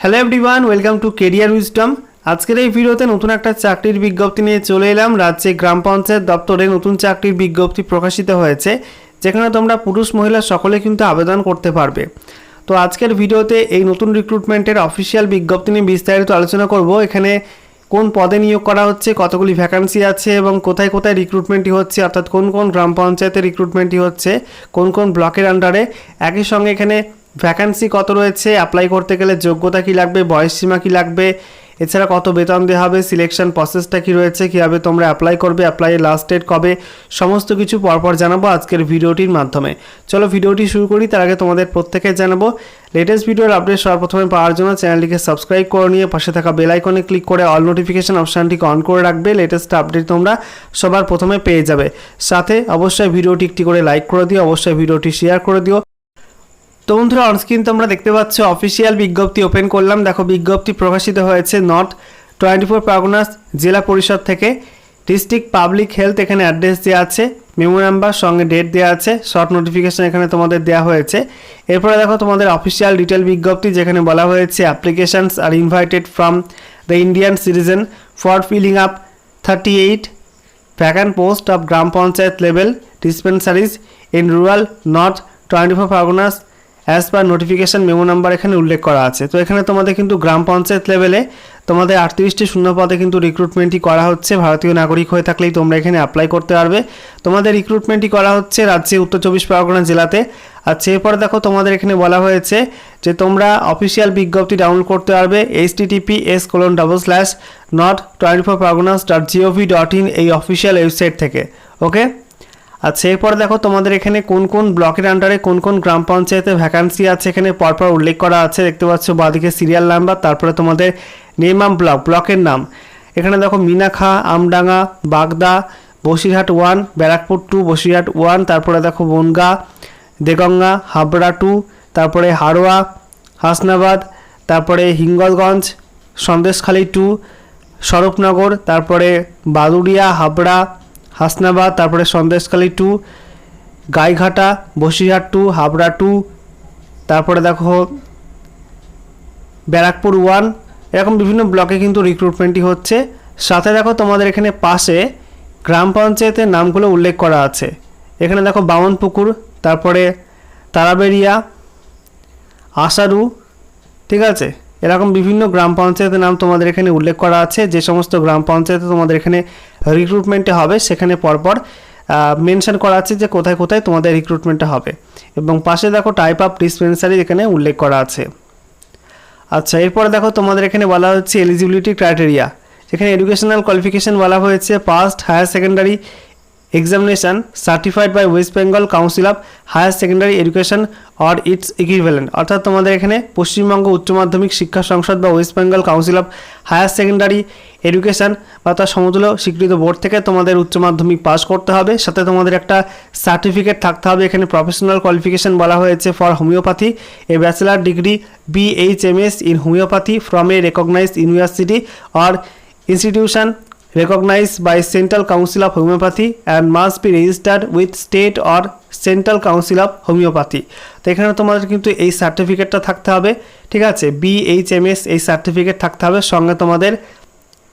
Hello everyone welcome to career wisdom আজকের এই ভিডিওতে নতুন একটা চাকরির বিজ্ঞপ্তি নিয়ে চলে এলাম। রাজ্যে গ্রাম পঞ্চায়েত দপ্তরে নতুন চাকরির বিজ্ঞপ্তি প্রকাশিত হয়েছে, যেখানে তোমরা পুরুষ, মহিলা সকলে কিন্তু আবেদন করতে পারবে। তো আজকের ভিডিওতে এই নতুন রিক্রুটমেন্টের অফিসিয়াল বিজ্ঞপ্তি নিয়ে বিস্তারিত আলোচনা করব। এখানে কোন পদে নিয়োগ করা হচ্ছে, কতগুলি ভ্যাকান্সি আছে এবং কোথায় কোথায় রিক্রুটমেন্টটি হচ্ছে, অর্থাৎ কোন কোন গ্রাম পঞ্চায়েতের রিক্রুটমেন্টটি হচ্ছে, কোন কোন ব্লকের আন্ডারে একই সঙ্গে এখানে ভ্যাকান্সি কত রয়েছে? অ্যাপ্লাই করতে গেলে যোগ্যতা কী লাগবে? বয়সসীমা কী লাগবে? এছাড়া কত বেতন দেওয়া হবে? সিলেকশন প্রসেসটা কী রয়েছে? কীভাবে তোমরা অ্যাপ্লাই করবে? অ্যাপ্লাইয়ের লাস্ট ডেট কবে? সমস্ত কিছু পরপর জানাব আজকের ভিডিওটির মাধ্যমে। চলো ভিডিওটি শুরু করি, তার আগে তোমাদের প্রত্যেকে জানাব লেটেস্ট ভিডিওর আপডেট সবার প্রথমে পাওয়ার জন্য চ্যানেলটিকে সাবস্ক্রাইব করে নিয়ে পাশে থাকা বেল আইকনে ক্লিক করে অল নোটিফিকেশান অপশানটিকে অন করে রাখবে। লেটেস্ট আপডেট তোমরা সবার প্রথমে পেয়ে যাবে। সাথে অবশ্যই ভিডিওটি একটি করে লাইক করে দিও, অবশ্যই ভিডিওটি শেয়ার করে দিও। তো বন্ধুরা অনস্ক্রিন তোমরা দেখতে পাচ্ছ অফিসিয়াল বিজ্ঞপ্তি ওপেন করলাম। দেখো, বিজ্ঞপ্তি প্রকাশিত হয়েছে নর্থ টোয়েন্টি ফোর পারগনাস জেলা পরিষদ থেকে। ডিস্ট্রিক্ট পাবলিক হেলথ এখানে অ্যাড্রেস দেওয়া আছে মেমো নাম্বার সঙ্গে ডেট দেওয়া আছে শর্ট নোটিফিকেশন এখানে তোমাদের দেওয়া হয়েছে। এরপরে দেখো, তোমাদের অফিসিয়াল ডিটেল বিজ্ঞপ্তি যেখানে বলা হয়েছে applications are invited from the Indian citizen for filling up thirty eight vacant post of Gram Panchayat level dispensaries in rural north twenty four Parganas as per notification memo number এখানে উল্লেখ করা আছে। তো এখানে তোমাদের কিন্তু গ্রাম পঞ্চায়েত লেভেলে তোমাদের আটত্রিশটি শূন্য পদে কিন্তু রিক্রুটমেন্টই করা হচ্ছে। ভারতীয় নাগরিক হয়ে থাকলেই তোমরা এখানে অ্যাপ্লাই করতে পারবে। তোমাদের রিক্রুটমেন্টই করা হচ্ছে রাজ্যে উত্তর চব্বিশ পরগনা জেলাতে। আচ্ছা এরপর দেখো তোমাদের এখানে বলা হয়েছে যে তোমরা অফিসিয়াল বিজ্ঞপ্তি ডাউনলোড করতে পারবে H TTP S colon double slash north twenty four Parganas dot GOV dot in এই অফিসিয়াল ওয়েবসাইট থেকে। ওকে আচ্ছা এরপর দেখো তোমাদের এখানে কোন কোন ব্লকের আন্ডারে কোন কোন গ্রাম পঞ্চায়েতে ভ্যাকান্সি আছে এখানে পরপর উল্লেখ করা আছে। দেখতে পাচ্ছ বাদিকে সিরিয়াল নাম্বার তারপরে তোমাদের নেম আম ব্লক ব্লকের নাম। এখানে দেখো Minakha, Amdanga, Bagda, Basirhat one Barrackpore two Basirhat one তারপরে দেখো বনগা, দেগঙ্গা, হাবড়া টু তারপরে হাড়োয়া, হাসনাবাদ, তারপরে হিঙ্গলগঞ্জ, সন্দেশখালী টু স্বরূপনগর, তারপরে বাদুড়িয়া, হাবড়া হাসনাবাদ, তারপরে Sandeshkhali two Gaighata, Basirhat two Habra two তারপরে দেখো ব্যারাকপুর ওয়ান এরকম বিভিন্ন ব্লকে কিন্তু রিক্রুটমেন্টই হচ্ছে। সাথে দেখো তোমাদের এখানে পাশে গ্রাম পঞ্চায়েতের নামগুলো উল্লেখ করা আছে। এখানে দেখো বামনপুকুর, তারপরে তারাবেরিয়া আশারু, ঠিক আছে? এরকম বিভিন্ন গ্রাম পঞ্চায়েতের নাম তোমাদের এখানে উল্লেখ করা আছে। যে সমস্ত গ্রাম পঞ্চায়েতে তোমাদের এখানে রিক্রুটমেন্টে হবে, সেখানে পরপর মেনশন করা আছে যে কোথায় কোথায় তোমাদের রিক্রুটমেন্টটা হবে। এবং পাশে দেখো টাইপ অফ ডিসপেন্সারি এখানে উল্লেখ করা আছে। আচ্ছা এরপরে দেখো তোমাদের এখানে বলা হচ্ছে এলিজিবিলিটি ক্রাইটেরিয়া যেখানে এডুকেশনাল কোয়ালিফিকেশন বলা হয়েছে passed higher secondary examination certified by West Bengal council of higher secondary education or its equivalent অর্থাৎ তোমাদের এখানে পশ্চিমবঙ্গ উচ্চ মাধ্যমিক শিক্ষা সংসদ বা West Bengal council of higher secondary education বা তার সমতুল্য স্বীকৃত বোর্ড থেকে তোমাদের উচ্চ মাধ্যমিক পাস করতে হবে। সাথে তোমাদের একটা সার্টিফিকেট থাকতে হবে। এখানে প্রফেশনাল কোয়ালিফিকেশন বলা হয়েছে for homoeopathy a bachelor degree BHMS in homoeopathy from a recognised university or institution recognized by Central Council of Homeopathy and must be registered with state or Central Council of Homeopathy. তো এখানে তোমাদের কিন্তু এই সার্টিফিকেটটা থাকতে হবে, ঠিক আছে? বিএইচএমএস এই সার্টিফিকেট থাকতে হবে, সঙ্গে তোমাদের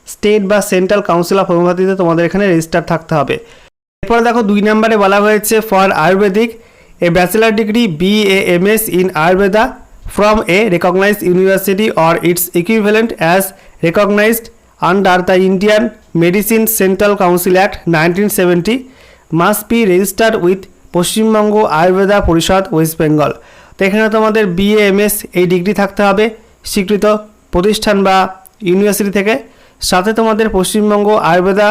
স্টেট বা সেন্ট্রাল কাউন্সিল অফ হোমিওপ্যাথিতে তোমাদের এখানে রেজিস্টার থাকতে হবে। এরপরে দেখো দুই নম্বরে বলা হয়েছে for Ayurvedic a bachelor degree BAMS in Ayurveda from a recognised university or its equivalent as recognised under the the Indian Medicine Central Council Act 1970 must be registered with Paschimbanga Ayurveda Parishad West Bengal. তো এখানে তোমাদের BAMS এই degree থাকতে হবে, স্বীকৃত প্রতিষ্ঠান বা university থেকে। সাথে তোমাদের পশ্চিমবঙ্গ আয়ুর্বেদা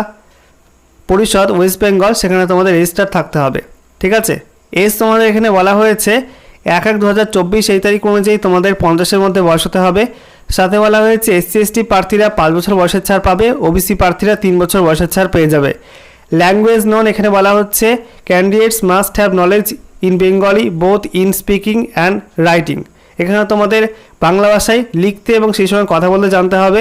পরিষদ ওয়েস্ট বেঙ্গল, সেখানে তোমাদের রেজিস্টার থাকতে হবে। ঠিক আছে? এস তোমাদের এখানে বলা হয়েছে, এক এক দু হাজার চব্বিশ এই তারিখ অনুযায়ী তোমাদের পঞ্চাশের মধ্যে বয়স হতে হবে। সাথে বলা হয়েছে এসসি এসটি প্রার্থীরা পাঁচ বছর বয়সের ছাড় পাবে ওবিসি প্রার্থীরা তিন বছর বয়সের ছাড় পেয়ে যাবে। ল্যাঙ্গুয়েজ নন এখানে বলা হচ্ছে candidates must have knowledge in Bengali both in speaking and writing এখানে তোমাদের বাংলা ভাষায় লিখতে এবং সেই সময় কথা বলতে জানতে হবে।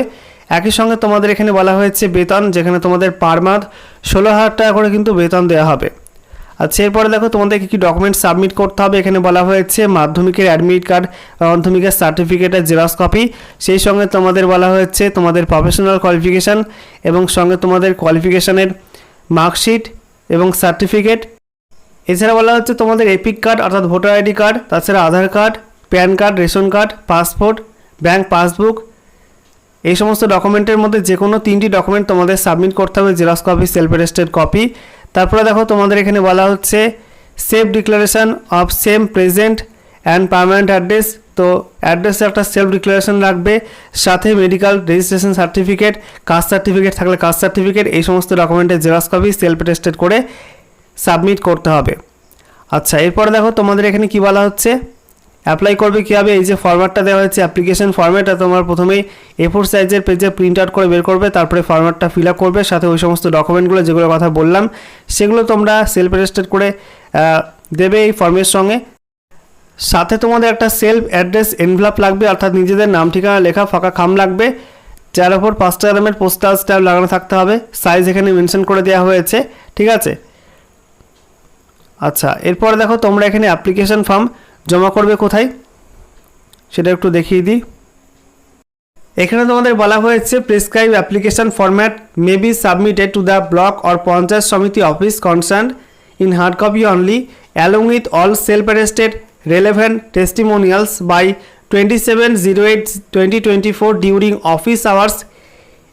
একই সঙ্গে তোমাদের এখানে বলা হয়েছে, বেতন, যেখানে তোমাদের পার মান্থ ষোলো হাজার টাকা করে কিন্তু বেতন দেওয়া হবে। আচ্ছা এরপরে দেখো তোমাদের কী কী ডকুমেন্ট সাবমিট করতে হবে। এখানে বলা হয়েছে মাধ্যমিকের অ্যাডমিট কার্ড মাধ্যমিকের সার্টিফিকেটের জেরক্স কপি সেই সঙ্গে তোমাদের বলা হয়েছে তোমাদের প্রফেশনাল কোয়ালিফিকেশান এবং সঙ্গে তোমাদের কোয়ালিফিকেশানের মার্কশিট এবং সার্টিফিকেট এছাড়া বলা হচ্ছে তোমাদের এপিক কার্ড অর্থাৎ ভোটার আইডি কার্ড তাছাড়া Aadhaar card PAN card ration card passport bank passbook এই সমস্ত ডকুমেন্টের মধ্যে যে কোনো তিনটি ডকুমেন্ট তোমাদের সাবমিট করতে হবে Xerox copy self attested copy তারপরে দেখো তোমাদের এখানে বলা হচ্ছে self declaration of same present and permanent address তো অ্যাড্রেসে একটা সেলফ ডিক্লারেশন লাগবে, সাথে medical registration certificate caste certificate থাকলে কাস্ট সার্টিফিকেট এই সমস্ত ডকুমেন্টের জেরক্স কপি সেলফ টেস্টেড করে সাবমিট করতে হবে। আচ্ছা এরপরে দেখো তোমাদের এখানে কি বলা হচ্ছে? অ্যাপ্লাই করবে কীভাবে? এই যে ফরম্যাটটা দেওয়া হয়েছে অ্যাপ্লিকেশন ফরম্যাটটা তোমার প্রথমেই এ ফোর সাইজের পেজে প্রিন্ট আউট করে বের করবে, তারপরে ফরম্যাটটা ফিল আপ করবে, সাথে ওই সমস্ত ডকুমেন্টগুলো যেগুলোর কথা বললাম, সেগুলো তোমরা সেলফ রেজিস্টার করে দেবে এই ফর্মের সঙ্গে। সাথে তোমাদের একটা সেলফ অ্যাড্রেস এনভেলপ লাগবে, অর্থাৎ নিজেদের নাম, ঠিকানা, লেখা, ফাঁকা খাম লাগবে, যার ওপর পাঁচটা গ্রামের পোস্টাল স্ট্যাম্প লাগানো থাকতে হবে সাইজ এখানে মেনশন করে দেওয়া হয়েছে, ঠিক আছে? আচ্ছা এরপরে দেখো তোমরা এখানে অ্যাপ্লিকেশন ফর্ম জমা করবে কোথায়? সেটা একটু দেখিয়ে দিই। এখানে তোমাদের বলা হয়েছে prescribe application format may be submitted to the block or Panchayat Samiti office concern in hard copy only along with all self arrested relevant testimonials by twenty seven zero eight twenty twenty four during office hours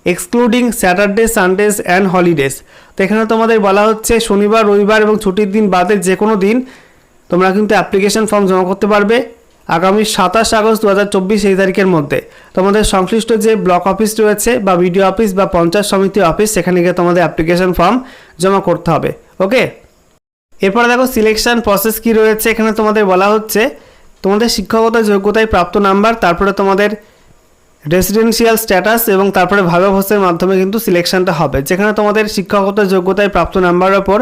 excluding Saturday Sundays and holidays তো এখানে তোমাদের বলা হচ্ছে, শনিবার, রবিবার এবং ছুটির দিন বাদে যে কোনো দিন তোমরা কিন্তু অ্যাপ্লিকেশন ফর্ম জমা করতে পারবে আগামী সাতাশ আগস্ট দু হাজার চব্বিশ এই তারিখের মধ্যে। তোমাদের সংশ্লিষ্ট যে ব্লক অফিস রয়েছে বা বিডিও অফিস বা পঞ্চায়েত সমিতি অফিস সেখানে গিয়ে তোমাদের অ্যাপ্লিকেশন ফর্ম জমা করতে হবে ওকে এরপরে দেখো সিলেকশন প্রসেস কি রয়েছে, এখানে তোমাদের বলা হচ্ছে, তোমাদের শিক্ষাগত যোগ্যতায় প্রাপ্ত নাম্বার তারপরে তোমাদের রেসিডেন্সিয়াল স্ট্যাটাস এবং তারপরে ভাগাভাসের মাধ্যমে কিন্তু সিলেকশনটা হবে। যেখানে তোমাদের শিক্ষাগত যোগ্যতায় প্রাপ্ত নাম্বারের ওপর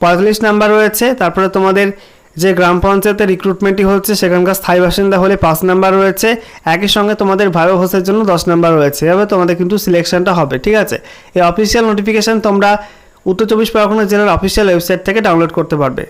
পঁয়তাল্লিশ নাম্বার রয়েছে, তারপরে তোমাদের যে গ্রাম পঞ্চায়েতের রিক্রুটমেন্টই হচ্ছে, সেখানকার স্থায়ী বাসিন্দা হলে পাঁচ নাম্বার রয়েছে। একই সঙ্গে তোমাদের ভাইও হোসের জন্য দশ নাম্বার রয়েছে। এভাবে তোমাদের কিন্তু সিলেকশনটা হবে, ঠিক আছে? এই অফিসিয়াল নোটিফিকেশান তোমরা উত্তর চব্বিশ পরগনা জেলার অফিসিয়াল ওয়েবসাইট থেকে ডাউনলোড করতে পারবে।